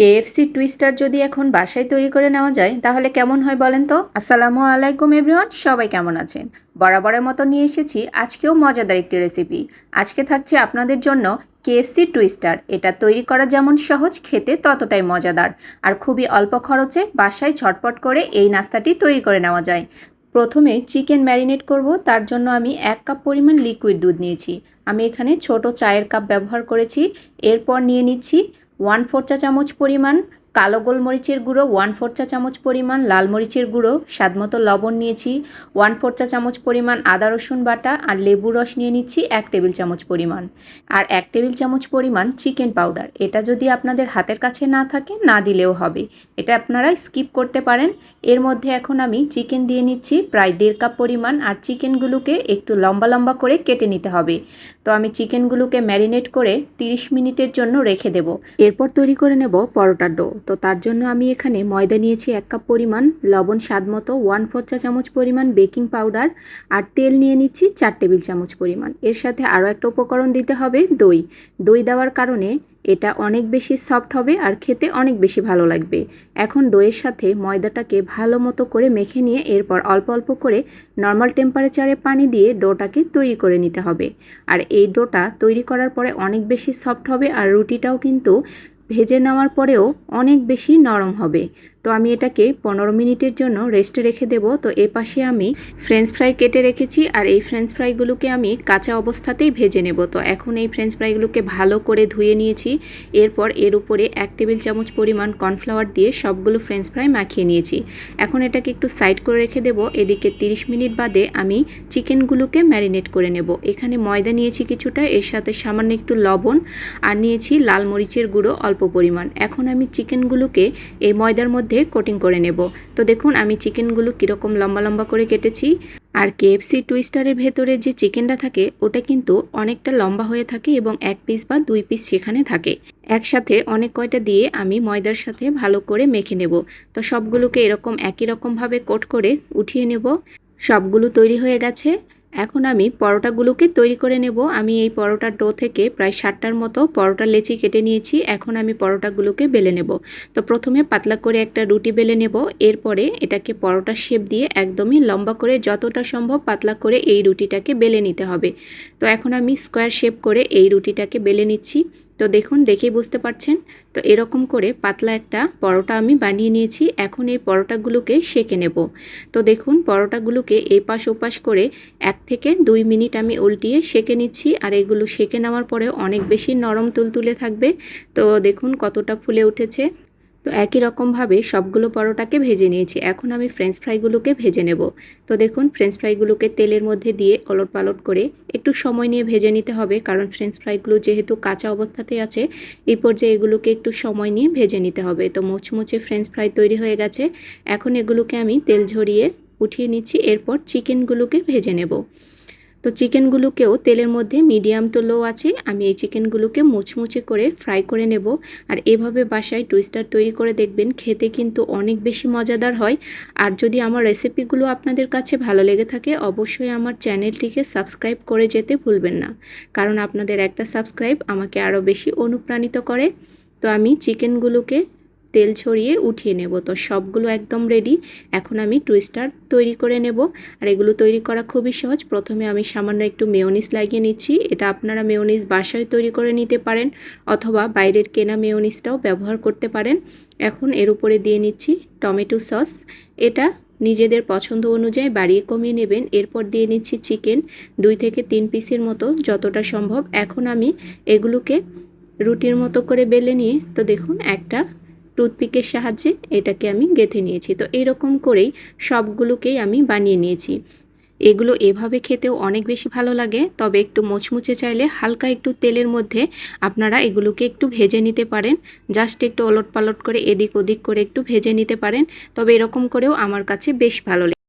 KFC twister যদি এখন বাসায় তৈরি করে নেওয়া যায়, তাহলে কেমন হয় বলেন তো? আসসালামু আলাইকুম এভরিওয়ান, সবাই কেমন আছেন? বরাবরের মতো নিয়ে এসেছি আজকেও মজাদার একটি রেসিপি আজকে থাকছে আপনাদের জন্য কেএফসি টুইস্টার এটা তৈরি করা যেমন সহজ, খেতে ততটাই মজাদার। আর খুবই অল্প খরচে বাসায় ছটপট করে এই নাস্তাটি তৈরি করে নেওয়া যায়। প্রথমে চিকেন ম্যারিনেট করব, তার জন্য আমি এক কাপ পরিমাণ লিকুইড দুধ নিয়েছি। আমি এখানে ছোট চায়ের কাপ ব্যবহার করেছি। এরপর নিয়ে নিচ্ছি ওয়ান ফোর চা চামচ পরিমাণ কালো গোলমরিচের গুঁড়ো ওয়ান ফোর চা চামচ পরিমাণ, লাল মরিচের গুঁড়ো স্বাদমতো লবণ নিয়েছি, ওয়ান ফোর চা চামচ পরিমাণ আদা রসুন বাটা আর লেবু রস নিয়ে নিচ্ছি এক টেবিল চামচ পরিমাণ। আর এক টেবিল চামচ পরিমাণ চিকেন পাউডার। এটা যদি আপনাদের হাতের কাছে না থাকে, না দিলেও হবে। এটা আপনারা স্কিপ করতে পারেন। এর মধ্যে এখন আমি চিকেন দিয়ে নিচ্ছি প্রায় দেড় কাপ পরিমাণ আর চিকেনগুলোকে একটু লম্বা লম্বা করে কেটে নিতে হবে। তো আমি চিকেনগুলোকে ম্যারিনেট করে 30 মিনিটের জন্য রেখে দেব। এরপর তৈরি করে নেব পরোটার ডো। তো তার জন্য আমি এখানে ময়দা নিয়েছি এক কাপ পরিমাণ, লবণ স্বাদ মতো ওয়ান ফোর চা চামচ পরিমাণ বেকিং পাউডার আর তেল নিয়ে নিচ্ছি চার টেবিল চামচ পরিমাণ। এর সাথে আরও একটা উপকরণ দিতে হবে, দই। দই দেওয়ার কারণে এটা অনেক বেশি সফট হবে আর খেতে অনেক বেশি ভালো লাগবে। এখন দইয়ের সাথে ময়দাটাকে ভালো মতো করে মেখে নিয়ে এরপর অল্প অল্প করে নর্মাল টেম্পারেচারে পানি দিয়ে ডোটাকে তৈরি করে নিতে হবে। আর এই ডোটা তৈরি করার পরে অনেক বেশি সফট হবে আর রুটিটাও কিন্তু ভেজে নেওয়ার পরেও অনেক বেশি নরম হবে। তো আমি এটাকে পনেরো মিনিটের জন্য রেস্টে রেখে দেব। তো এ পাশে আমি ফ্রেঞ্চ ফ্রাই কেটে রেখেছি আর এই ফ্রেঞ্চ ফ্রাইগুলোকে আমি কাঁচা অবস্থাতেই ভেজে নেব। তো এখন এই ফ্রেঞ্চ ফ্রাইগুলোকে ভালো করে ধুয়ে নিয়েছি। এরপর এর উপরে এক টেবিল চামচ পরিমাণ কর্নফ্লাওয়ার দিয়ে সবগুলো ফ্রেঞ্চ ফ্রাই মাখিয়ে নিয়েছি। এখন এটাকে একটু সাইড করে রেখে দেব। এদিকে 30 মিনিট বাদে আমি চিকেনগুলোকে ম্যারিনেট করে নেব। এখানে ময়দা নিয়েছি কিছুটা, এর সাথে সামান্য একটু লবণ আর নিয়েছি লাল মরিচের গুঁড়ো অল্প পরিমাণ। এখন আমি চিকেনগুলোকে এই ময়দার মধ্যে কোটিং করে নেব। তো দেখুন, আমি চিকেনগুলো কীরকম লম্বা লম্বা করে কেটেছি। আর কেএফসি টুইস্টারের ভেতরে যে চিকেনটা থাকে, ওটা কিন্তু অনেকটা লম্বা হয়ে থাকে এবং এক পিস বা দুই পিস সেখানে থাকে। একসাথে অনেক কয়টা দিয়ে আমি ময়দার সাথে ভালো করে মেখে নেব। তো সবগুলোকে এরকম একই রকমভাবে কোট করে উঠিয়ে নেব। সবগুলো তৈরি হয়ে গেছে। এখন আমি পরোটাগুলোকে তৈরি করে নেব। আমি এই পরোটার ডো থেকে প্রায় ষাটটার মতো পরোটা লেচি কেটে নিয়েছি। এখন আমি পরোটাগুলোকে বেলে নেব। তো প্রথমে পাতলা করে একটা রুটি বেলে নেব। এরপরে এটাকে পরোটার শেপ দিয়ে একদমই লম্বা করে যতটা সম্ভব পাতলা করে এই রুটিটাকে বেলে নিতে হবে। তো এখন আমি স্কোয়ার শেপ করে এই রুটিটাকে বেলে নিচ্ছি। তো দেখুন, দেখেই বুঝতে পারছেন। তো এরকম করে পাতলা একটা পরোটা আমি বানিয়ে নিয়েছি। এখন এই পরোটাগুলোকে সেঁকে নেব। তো দেখুন, পরোটাগুলোকে এপাশ পাশ ওপাশ করে এক থেকে দুই মিনিট আমি উল্টিয়ে সেঁকে নিচ্ছি। আর এগুলো সেঁকে নেওয়ার পরে অনেক বেশি নরম তুলতুলে থাকবে। তো দেখুন, কতটা ফুলে উঠেছে। তো একই রকমভাবে সবগুলো পরোটাকে ভেজে নিয়েছি। এখন আমি ফ্রেঞ্চ ফ্রাইগুলোকে ভেজে নেব। তো দেখুন ফ্রেঞ্চ ফ্রাইগুলোকে তেলের মধ্যে দিয়ে ওলট পালট করে একটু সময় নিয়ে ভেজে নিতে হবে, কারণ ফ্রেঞ্চ ফ্রাইগুলো যেহেতু কাঁচা অবস্থাতে আছে, এই পর্যায়ে এগুলোকে একটু সময় নিয়ে ভেজে নিতে হবে। তো মুচমুচে ফ্রেঞ্চ ফ্রাই তৈরি হয়ে গেছে। এখন এগুলোকে আমি তেল ঝরিয়ে উঠিয়ে নিচ্ছি, এরপর চিকেনগুলোকে ভেজে নেব। তো চিকেনগুলোকেও তেলের মধ্যে মিডিয়াম টু লো আছে, আমি এই চিকেনগুলোকে মুচমুচে করে ফ্রাই করে নেব। আর এভাবে বাসায় টুইস্টার তৈরি করে দেখবেন, খেতে কিন্তু অনেক বেশি মজাদার হয়। আর যদি আমার রেসিপিগুলো আপনাদের কাছে ভালো লেগে থাকে, অবশ্যই আমার চ্যানেলটিকে সাবস্ক্রাইব করে যেতে ভুলবেন না। কারণ আপনাদের একটা সাবস্ক্রাইব আমাকে আরও বেশি অনুপ্রাণিত করে। তো আমি চিকেনগুলোকে তেল ছড়িয়ে উঠিয়ে নেব। তো সবগুলো একদম রেডি এখন আমি টুইস্টার তৈরি করে নেব। আর এগুলো তৈরি করা খুবই সহজ। প্রথমে আমি সামান্য একটু মেয়নিস লাগিয়ে নিচ্ছি। এটা আপনারা মেয়নিস বাসায় তৈরি করে নিতে পারেন অথবা বাইরের কেনা মেয়নিসটাও ব্যবহার করতে পারেন। এখন এর উপরে দিয়ে নিচ্ছি টমেটো সস। এটা নিজেদের পছন্দ অনুযায়ী বাড়িয়ে কমিয়ে নেবেন। এরপর দিয়ে নিচ্ছি চিকেন দুই থেকে তিন পিসের মতো যতটা সম্ভব। এখন আমি এগুলোকে রুটির মতো করে বেলে নিয়ে, তো দেখুন একটা টুথপিকের সাহায্যে এটাকে আমি গেঁথে নিয়েছি। তো এরকম করেই সবগুলোকেই আমি বানিয়ে নিয়েছি। এগুলো এভাবে খেতেও অনেক বেশি ভালো লাগে, তবে একটু মুচমুচে চাইলে হালকা একটু তেলের মধ্যে আপনারা এগুলোকে একটু ভেজে নিতে পারেন। জাস্ট একটু ওলট পালট করে এদিক ওদিক করে একটু ভেজে নিতে পারেন, তবে এরকম করেও আমার কাছে বেশ ভালো লাগে